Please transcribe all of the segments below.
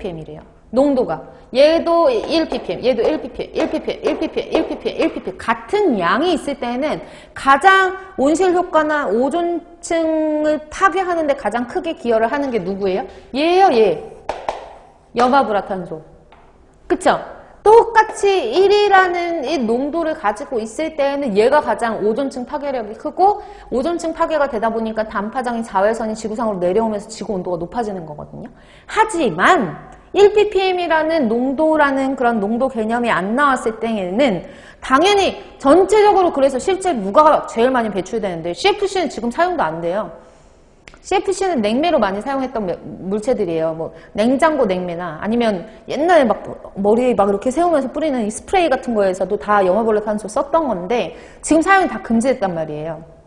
ppm이래요. 농도가. 얘도 1ppm, 얘도 1ppm, 1ppm, 1ppm, 1ppm, 1ppm. 같은 양이 있을 때는 가장 온실 효과나 오존층을 파괴하는 데 가장 크게 기여를 하는 게 누구예요? 얘예요, 얘. 염화불화탄소. 그쵸? 똑같이 1이라는 이 농도를 가지고 있을 때에는 얘가 가장 오존층 파괴력이 크고 오존층 파괴가 되다 보니까 단파장이 자외선이 지구상으로 내려오면서 지구 온도가 높아지는 거거든요. 하지만 1ppm이라는 농도라는 그런 농도 개념이 안 나왔을 때에는 당연히 전체적으로 그래서 실제 누가 제일 많이 배출되는데 CFC는 지금 사용도 안 돼요. CFC는 냉매로 많이 사용했던 며- 물체들이에요. 뭐 냉장고 냉매나 아니면 옛날에 막 머리에 막 이렇게 세우면서 뿌리는 이 스프레이 같은 거에서도 다 염화벌레 탄소 썼던 건데 지금 사용이 다 금지됐단 말이에요.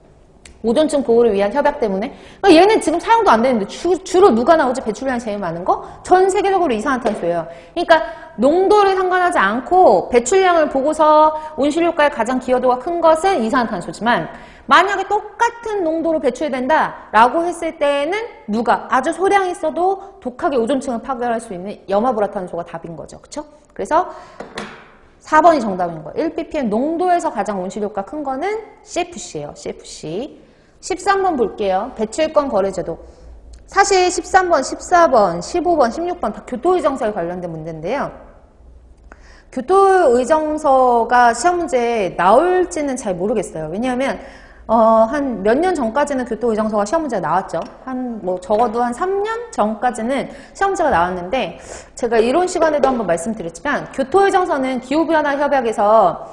오존층 보호를 위한 협약 때문에 그러니까 얘는 지금 사용도 안 되는데 주, 로 누가 나오지 배출량이 제일 많은 거? 전 세계적으로 이산화탄소예요. 그러니까 농도를 상관하지 않고 배출량을 보고서 온실효과에 가장 기여도가 큰 것은 이산화탄소지만 만약에 똑같은 농도로 배출된다 라고 했을 때에는 누가 아주 소량 있어도 독하게 오존층을 파괴할 수 있는 염화불화탄소가 답인 거죠. 그렇죠? 그래서 4번이 정답인 거예요. 1ppm 농도에서 가장 온실효과 큰 거는 CFC예요. CFC. 13번 볼게요. 배출권 거래제도. 사실 13번, 14번, 15번, 16번 다 교토의정서에 관련된 문제인데요. 교토의정서가 시험 문제에 나올지는 잘 모르겠어요. 왜냐하면 어, 한 몇 년 전까지는 교토의정서가 시험 문제가 나왔죠. 한 뭐 적어도 한 3년 전까지는 시험 문제가 나왔는데 제가 이론 시간에도 한번 말씀드렸지만 교토의정서는 기후변화 협약에서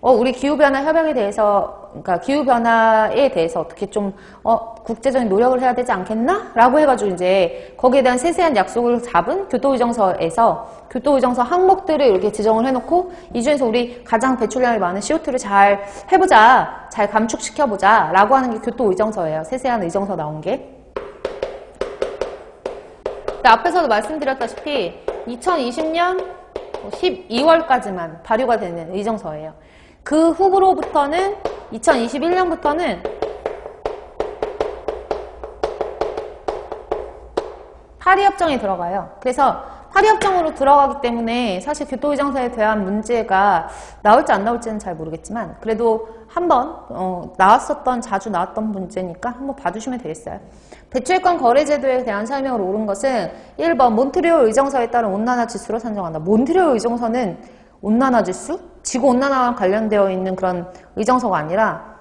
어, 우리 기후변화 협약에 대해서, 그러니까 기후 변화에 대해서 어떻게 좀, 어, 국제적인 노력을 해야 되지 않겠나? 라고 해가지고 이제 거기에 대한 세세한 약속을 잡은 교토의정서에서 교토의정서 항목들을 이렇게 지정을 해놓고 이 중에서 우리 가장 배출량이 많은 CO2를 잘 해보자, 잘 감축시켜보자 라고 하는 게 교토의정서예요. 세세한 의정서 나온 게. 근데 앞에서도 말씀드렸다시피 2020년 12월까지만 발효가 되는 의정서예요. 그 후로부터는 2021년부터는 파리협정에 들어가요. 그래서 파리협정으로 들어가기 때문에 사실 교토의정서에 대한 문제가 나올지 안 나올지는 잘 모르겠지만 그래도 한번 어, 나왔었던 자주 나왔던 문제니까 한번 봐두시면 되겠어요. 배출권 거래제도에 대한 설명으로 옳은 것은 1번 몬트리올 의정서에 따른 온난화 지수로 산정한다. 몬트리올 의정서는 온난화 지수? 지구 온난화와 관련되어 있는 그런 의정서가 아니라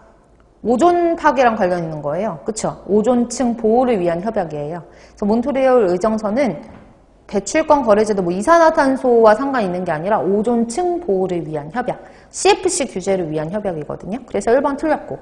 오존 파괴랑 관련 있는 거예요. 그쵸? 오존층 보호를 위한 협약이에요. 그래서 몬트리올 의정서는 배출권 거래제도 뭐 이산화탄소와 상관이 있는 게 아니라 오존층 보호를 위한 협약, CFC 규제를 위한 협약이거든요. 그래서 1번 틀렸고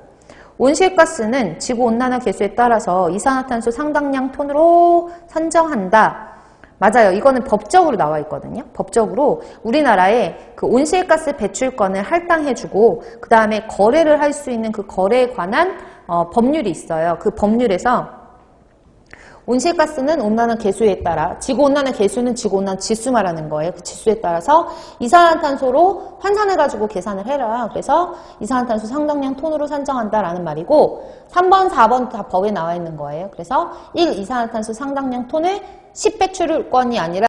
온실가스는 지구온난화 계수에 따라서 이산화탄소 상당량 톤으로 산정한다. 맞아요. 이거는 법적으로 나와 있거든요. 법적으로 우리나라에 그 온실가스 배출권을 할당해주고 그 다음에 거래를 할 수 있는 그 거래에 관한 어, 법률이 있어요. 그 법률에서 온실가스는 온난화 계수에 따라 지구온난화 계수는 지구온난화 지수 말하는 거예요. 그 지수에 따라서 이산화탄소로 환산해가지고 계산을 해라. 그래서 이산화탄소 상당량 톤으로 산정한다라는 말이고 3번, 4번 다 법에 나와 있는 거예요. 그래서 1. 이산화탄소 상당량 톤을 10배출권이 아니라